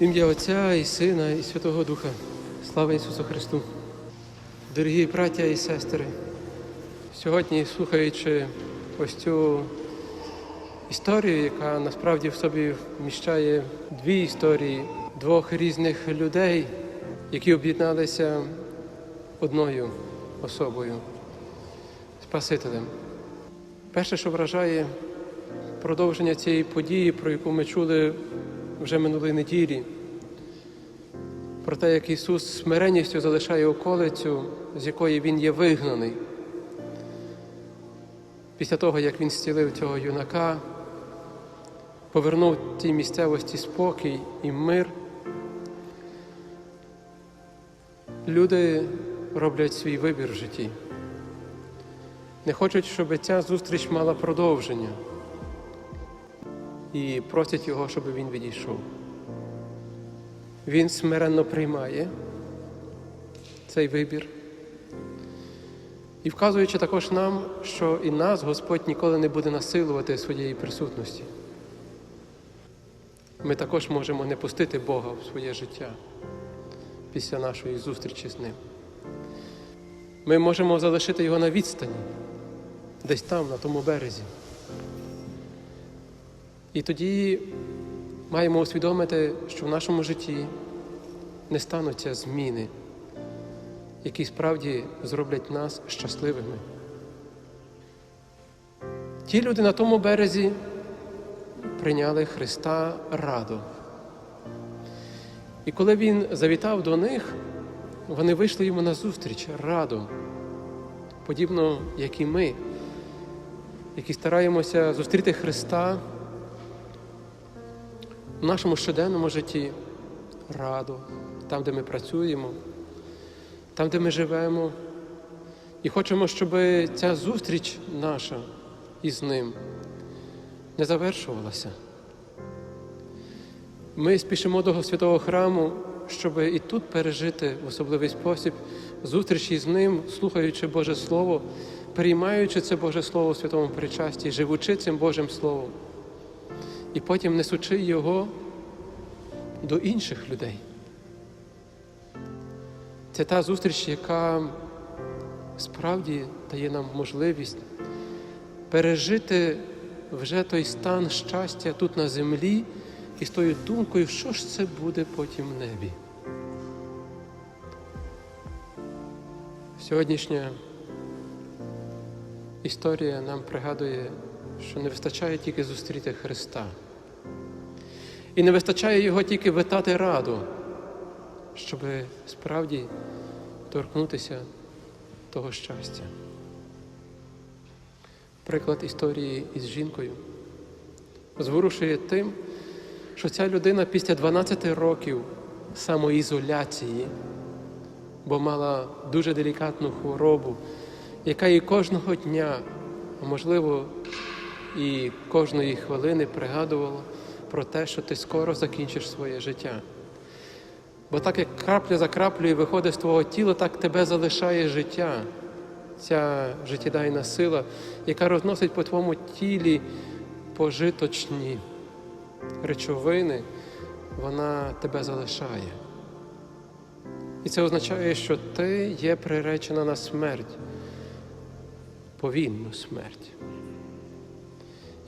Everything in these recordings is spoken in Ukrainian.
Ім'я Отця і Сина, і Святого Духа. Слава Ісусу Христу! Дорогі браття і сестри, сьогодні, слухаючи ось цю історію, яка насправді в собі вміщає дві історії двох різних людей, які об'єдналися одною особою Спасителем. Перше, що вражає продовження цієї події, про яку ми чули вже минулої неділі, про те, як Ісус смиренністю залишає околицю, з якої Він є вигнаний. Після того, як Він зцілив цього юнака, повернув тій місцевості спокій і мир, люди роблять свій вибір в житті. Не хочуть, щоб ця зустріч мала продовження і просять його, щоб він відійшов. Він смиренно приймає цей вибір. І вказуючи також нам, що і нас Господь ніколи не буде насилувати своєї присутності. Ми також можемо не пустити Бога в своє життя після нашої зустрічі з Ним. Ми можемо залишити його на відстані, десь там, на тому березі. І тоді маємо усвідомити, що в нашому житті не стануться зміни, які справді зроблять нас щасливими. Ті люди на тому березі прийняли Христа радо. І коли Він завітав до них, вони вийшли йому на зустріч радо, подібно як і ми, які стараємося зустріти Христа в нашому щоденному житті. Радо, там, де ми працюємо, там, де ми живемо, і хочемо, щоб ця зустріч наша із ним не завершувалася. Ми спішимо до святого храму, щоб і тут пережити в особливий спосіб зустріч із ним, слухаючи Боже Слово, приймаючи це Боже Слово у святому причасті, живучи цим Божим Словом, і потім несучи його до інших людей. Це та зустріч, яка справді дає нам можливість пережити вже той стан щастя тут на землі і з тою думкою, що ж це буде потім в небі. Сьогоднішня історія нам пригадує, що не вистачає тільки зустріти Христа. І не вистачає його тільки витати раду, щоб справді торкнутися того щастя. Приклад історії із жінкою зворушує тим, що ця людина після 12 років самоізоляції, бо мала дуже делікатну хворобу, яка їй кожного дня, можливо, і кожної хвилини пригадувала про те, що ти скоро закінчиш своє життя. Бо так як крапля за краплею виходить з твого тіла, так тебе залишає життя, ця життєдайна сила, яка розносить по твоєму тілі пожиточні речовини, вона тебе залишає. І це означає, що ти є приречена на смерть, повільну смерть.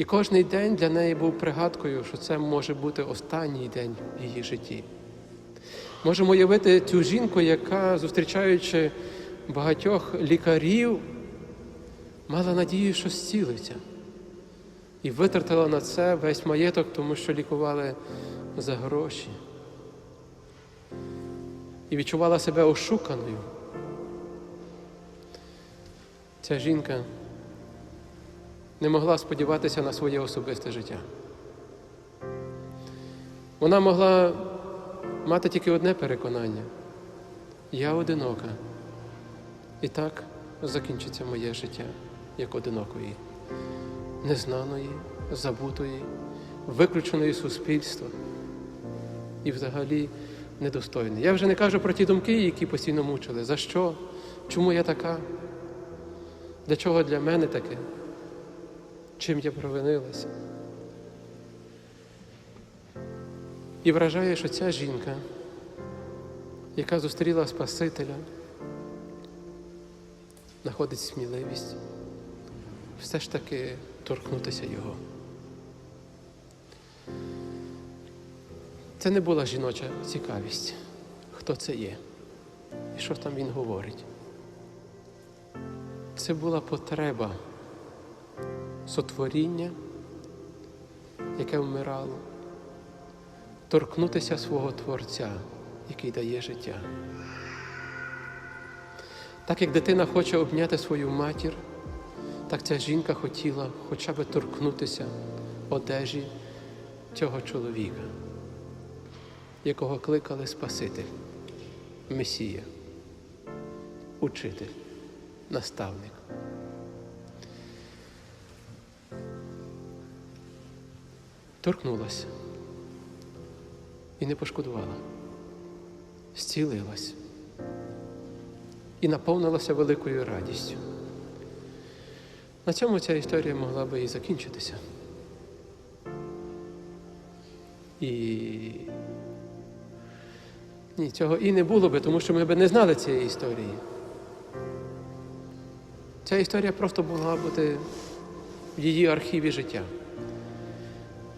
І кожний день для неї був пригадкою, що це може бути останній день в її житті. Можемо уявити цю жінку, яка, зустрічаючи багатьох лікарів, мала надію, що зцілиться. І витратила на це весь маєток, тому що лікували за гроші. І відчувала себе ошуканою. Ця жінка не могла сподіватися на своє особисте життя. Вона могла мати тільки одне переконання я одинока. І так закінчиться моє життя як одинокої, незнаної, забутої, виключеної суспільства і взагалі недостойної. Я вже не кажу про ті думки, які постійно мучили. За що? Чому я така? Для чого для мене таке? Чим я провинилася? І вражає, що ця жінка, яка зустріла Спасителя, знаходить сміливість все ж таки торкнутися його. Це не була жіноча цікавість, хто це є і що там він говорить. Це була потреба сотворіння, яке вмирало, торкнутися свого Творця, який дає життя. Так як дитина хоче обняти свою матір, так ця жінка хотіла хоча б торкнутися одежі цього чоловіка, якого кликали Спаситель, Месія, учитель, наставник. Торкнулася і не пошкодувала, зцілилась і наповнилася великою радістю. На цьому ця історія могла би і закінчитися. І ні, цього і не було би, тому що ми б не знали цієї історії. Ця історія просто могла бути в її архіві життя.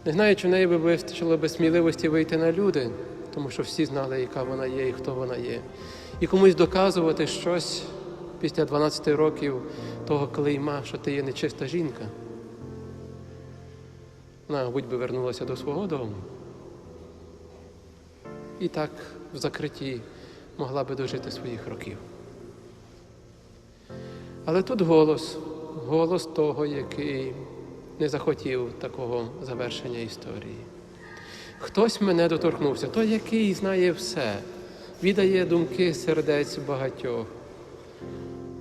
Не знаю, чи в неї би вистачило би сміливості вийти на люди, тому що всі знали, яка вона є і хто вона є. І комусь доказувати щось після 12 років того клейма, що ти є нечиста жінка. Вона, мабуть, би вернулася до свого дому. І так в закритті могла би дожити своїх років. Але тут голос, голос того, який не захотів такого завершення історії. Хтось мене доторкнувся, той, який знає все, віддає думки сердець багатьох,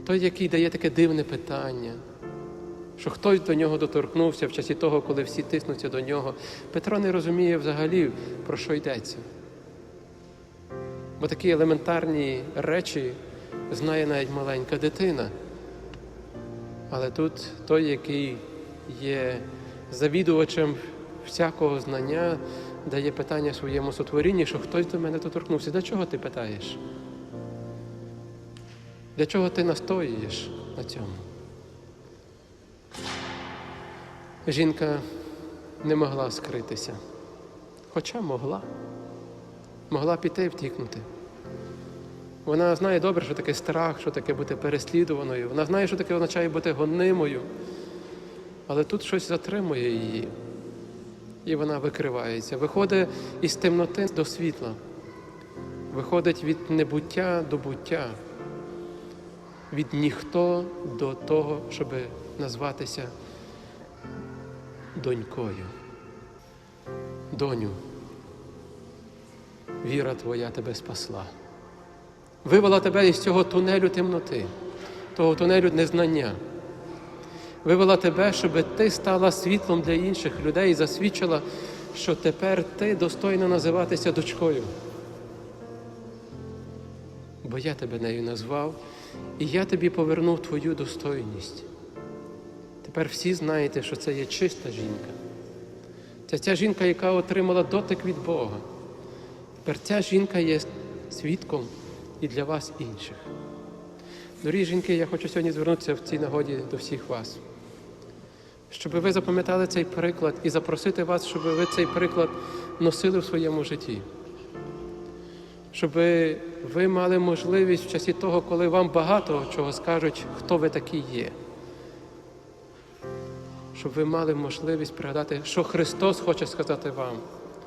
той, який дає таке дивне питання, що хтось до нього доторкнувся в часі того, коли всі тиснуться до нього. Петро не розуміє взагалі, про що йдеться. Бо такі елементарні речі знає навіть маленька дитина. Але тут той, який є завідувачем всякого знання, дає питання своєму сотворінні, що хтось до мене доторкнувся. Для чого ти питаєш? Для чого ти настоюєш на цьому? Жінка не могла скритися, хоча могла, могла піти і втікнути. Вона знає добре, що таке страх, що таке бути переслідуваною. Вона знає, що таке означає бути гонимою. Але тут щось затримує її. І вона викривається. Виходить із темноти до світла. Виходить від небуття до буття, від ніхто до того, щоб назватися донькою. Доню, віра твоя тебе спасла. Вивела тебе із цього тунелю темноти, того тунелю незнання. Вивела тебе, щоб ти стала світлом для інших людей і засвідчила, що тепер ти достойна називатися дочкою. Бо я тебе нею назвав, і я тобі повернув твою достойність. Тепер всі знаєте, що це є чиста жінка. Це ця жінка, яка отримала дотик від Бога. Тепер ця жінка є свідком і для вас інших. Дорогі жінки, я хочу сьогодні звернутися в цій нагоді до всіх вас, щоб ви запам'ятали цей приклад і запросити вас, щоб ви цей приклад носили в своєму житті. Щоб ви мали можливість в часі того, коли вам багато чого скажуть, хто ви такі є. Щоб ви мали можливість пригадати, що Христос хоче сказати вам,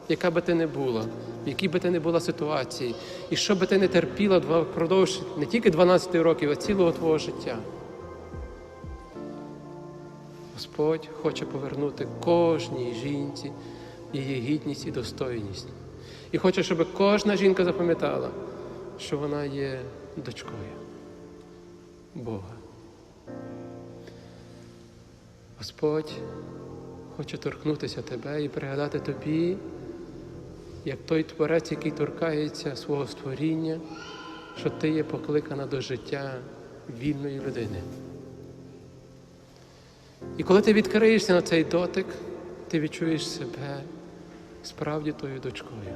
яка би ти не була, в якій би ти не була ситуації, і що би ти не терпіла впродовж не тільки 12 років, а цілого твого життя. Господь хоче повернути кожній жінці її гідність і достойність. І хоче, щоб кожна жінка запам'ятала, що вона є дочкою Бога. Господь хоче торкнутися тебе і пригадати тобі, як той творець, який торкається свого створіння, що ти є покликана до життя вільної людини. І коли ти відкриєшся на цей дотик, ти відчуєш себе справді тою дочкою.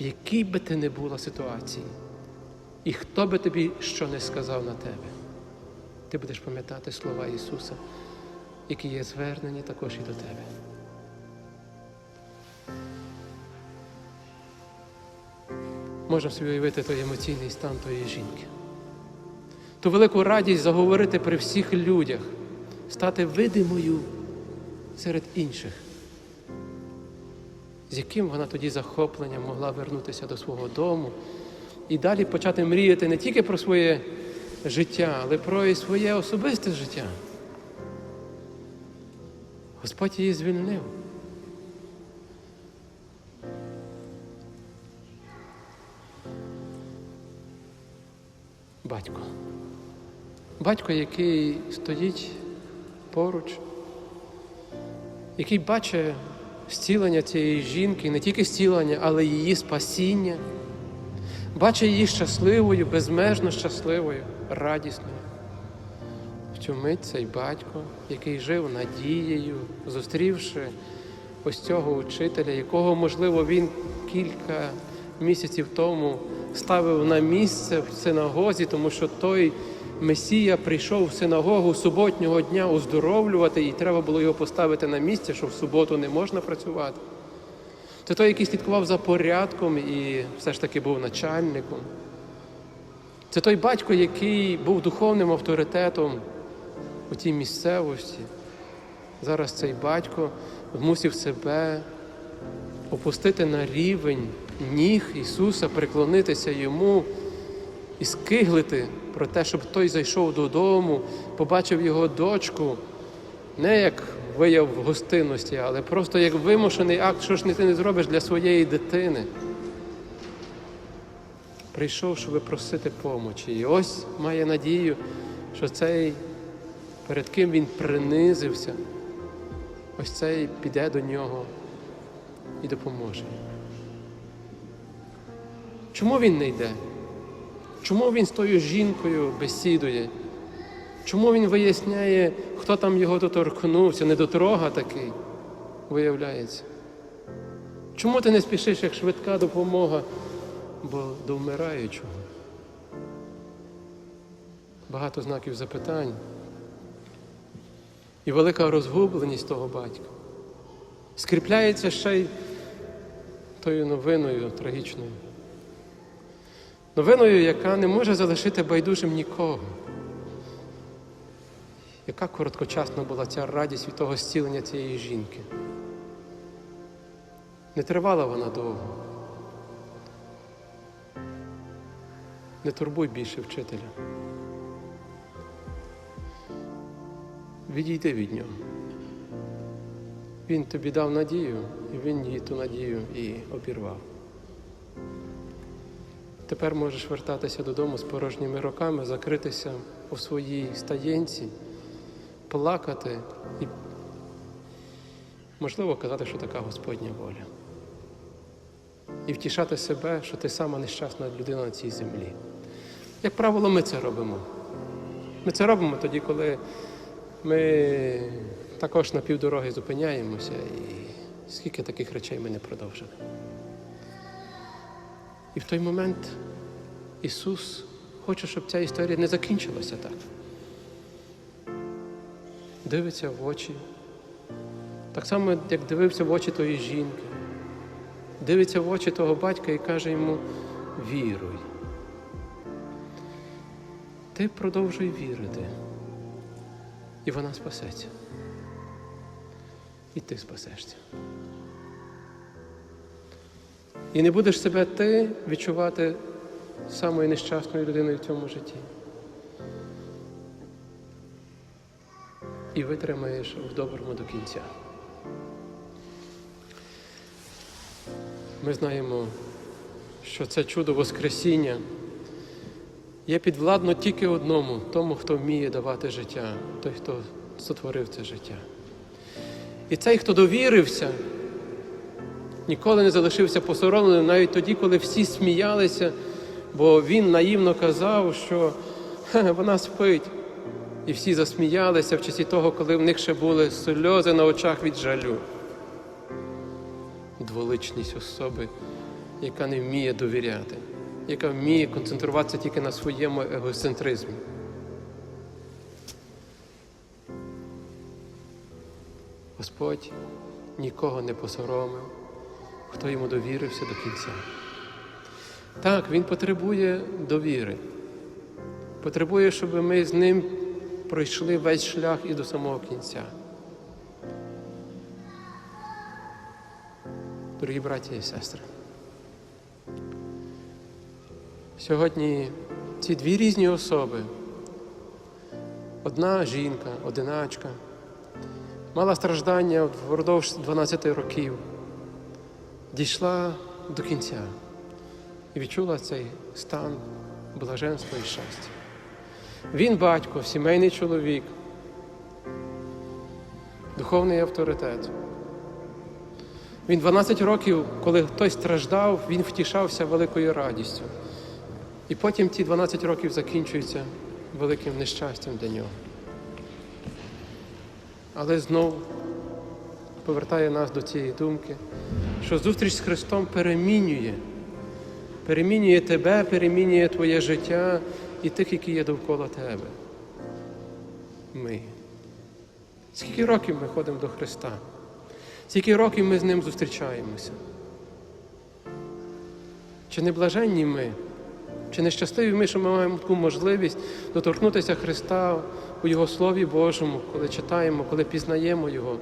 В якій би ти не була ситуації, і хто би тобі що не сказав на тебе, ти будеш пам'ятати слова Ісуса, які є звернені також і до тебе. Можна собі уявити той емоційний стан тої жінки. Ту велику радість заговорити при всіх людях, стати видимою серед інших, з яким вона тоді захопленням могла вернутися до свого дому і далі почати мріяти не тільки про своє життя, але про і своє особисте життя. Господь її звільнив. Батько. Батько, який стоїть поруч, який бачить зцілення цієї жінки, не тільки зцілення, але й її спасіння, бачить її щасливою, безмежно щасливою, радісною. В цю мить цей батько, який жив надією, зустрівши ось цього учителя, якого, можливо, він кілька місяців тому ставив на місце в синагозі, тому що той Месія прийшов в синагогу суботнього дня оздоровлювати, і треба було його поставити на місце, що в суботу не можна працювати. Це той, який слідкував за порядком і все ж таки був начальником. Це той батько, який був духовним авторитетом у тій місцевості. Зараз цей батько змусив себе опустити на рівень ніг Ісуса, приклонитися йому і скиглити про те, щоб той зайшов додому, побачив його дочку, не як вияв гостинності, але просто як вимушений акт, що ж ти не зробиш для своєї дитини. Прийшов, щоб просити помочі. І ось має надію, що цей, перед ким він принизився, ось цей піде до нього і допоможе. Чому він не йде? Чому він з тою жінкою бесідує? Чому він виясняє, хто там його доторкнувся, недотрога такий, виявляється? Чому ти не спішиш, як швидка допомога, бо до вмираючого? Багато знаків запитань і велика розгубленість того батька. Скріпляється ще й тою новиною трагічною. Новиною, яка не може залишити байдужим нікого. Яка короткочасна була ця радість від того зцілення цієї жінки? Не тривала вона довго. Не турбуй більше вчителя. Відійди від нього. Він тобі дав надію, і він її ту надію і обірвав. Тепер можеш вертатися додому з порожніми руками, закритися у своїй стаєнці, плакати і, можливо, казати, що така Господня воля. І втішати себе, що ти сама нещасна людина на цій землі. Як правило, ми це робимо. Ми це робимо тоді, коли ми також на півдороги зупиняємося, і скільки таких речей ми не продовжили. І в той момент Ісус хоче, щоб ця історія не закінчилася так. Дивиться в очі, так само, як дивився в очі тої жінки, дивиться в очі того батька і каже йому: віруй. Ти продовжуй вірити, і вона спасеться. І ти спасешся. І не будеш себе ти відчувати самою нещасною людиною в цьому житті. І витримаєш в доброму до кінця. Ми знаємо, що це чудо Воскресіння є підвладно тільки одному, тому, хто вміє давати життя, той, хто сотворив це життя. І цей, хто довірився, ніколи не залишився посоромленим, навіть тоді, коли всі сміялися, бо він наївно казав, що вона спить. І всі засміялися в часі того, коли в них ще були сльози на очах від жалю. дволичність особи, яка не вміє довіряти, яка вміє концентруватися тільки на своєму егоцентризмі. Господь нікого не посоромив, хто йому довірився до кінця. Так, Він потребує довіри, потребує, щоб ми з ним пройшли весь шлях і до самого кінця. Дорогі браті і сестри, сьогодні ці дві різні особи, одна жінка, одиначка, мала страждання впродовж 12 років, дійшла до кінця і відчула цей стан блаженства і щастя. Він батько, сімейний чоловік, духовний авторитет. Він 12 років, коли хтось страждав, він втішався великою радістю. І потім ті 12 років закінчуються великим нещастям для нього. Але знов повертає нас до цієї думки, що зустріч з Христом перемінює, перемінює тебе, перемінює твоє життя і тих, які є довкола тебе. Ми. Скільки років ми ходимо до Христа? Скільки років ми з ним зустрічаємося? Чи не блаженні ми? Чи не щасливі ми, що ми маємо таку можливість доторкнутися Христа у Його Слові Божому, коли читаємо, коли пізнаємо Його,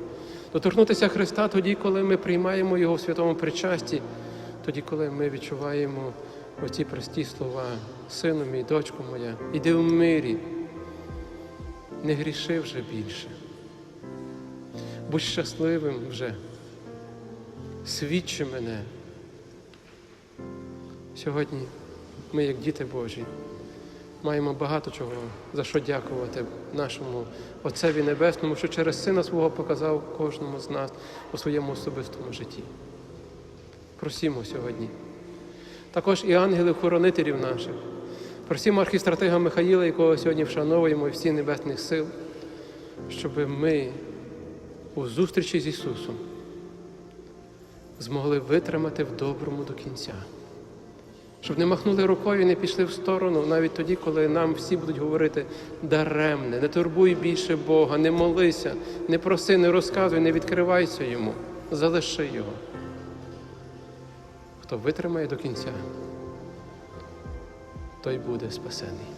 доторкнутися Христа тоді, коли ми приймаємо Його в святому причасті, тоді, коли ми відчуваємо оці прості слова, сину мій, дочко моя, іди в мирі, не гріши вже більше. Будь щасливим вже, свідчи мене. Сьогодні ми, як діти Божі, маємо багато чого за що дякувати нашому Отцеві Небесному, що через Сина свого показав кожному з нас у своєму особистому житті. Просімо сьогодні. Також і ангелів-хоронителів наших. Просімо архістратига Михаїла, якого сьогодні вшановуємо і всі небесних сил, щоб ми у зустрічі з Ісусом змогли витримати в доброму до кінця щоб не махнули рукою і не пішли в сторону, навіть тоді, коли нам всі будуть говорити даремне, не турбуй більше Бога, не молися, не проси, не розказуй, не відкривайся йому, залиши його. Хто витримає до кінця, той буде спасений.